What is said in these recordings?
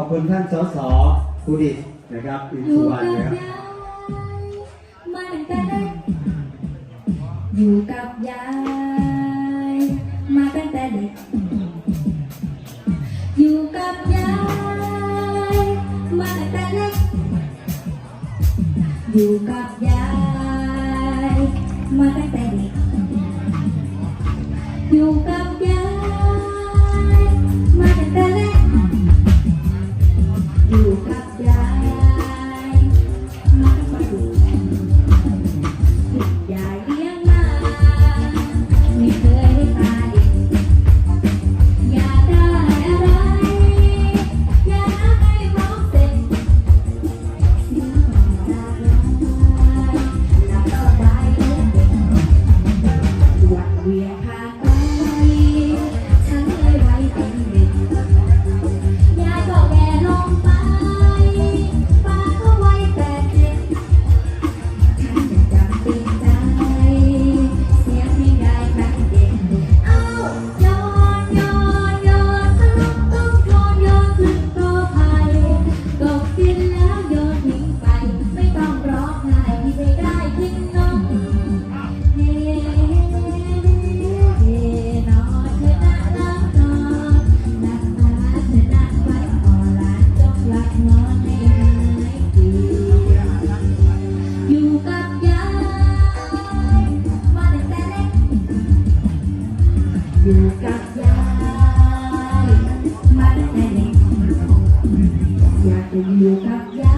ขอบคุณท่านสสภูดิษนะครับอินสุวรรณนะครับอยู่กับยาย มาตั้งแต่เด็ก อยู่กับยาย มาตั้งแต่เล็ก อยู่กับยาย มาตั้งแต่เด็ก อยู่กับยาย อยู่กับยายมาแต่เด็อยากจะอยู่กับยาย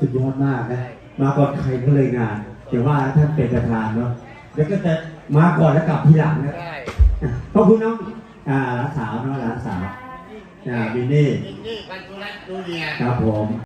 สุดยอดมากนะมาก่อนใครก็เลยงานเดี๋ยวว่าท่านเป็นประธานเนาะแล้วก็จะมาก่อนแล้วกลับทีหลังนะขอบคุณน้องอ่าลาสาวเนาะหลาสาวอ่ามินนี่ครับผม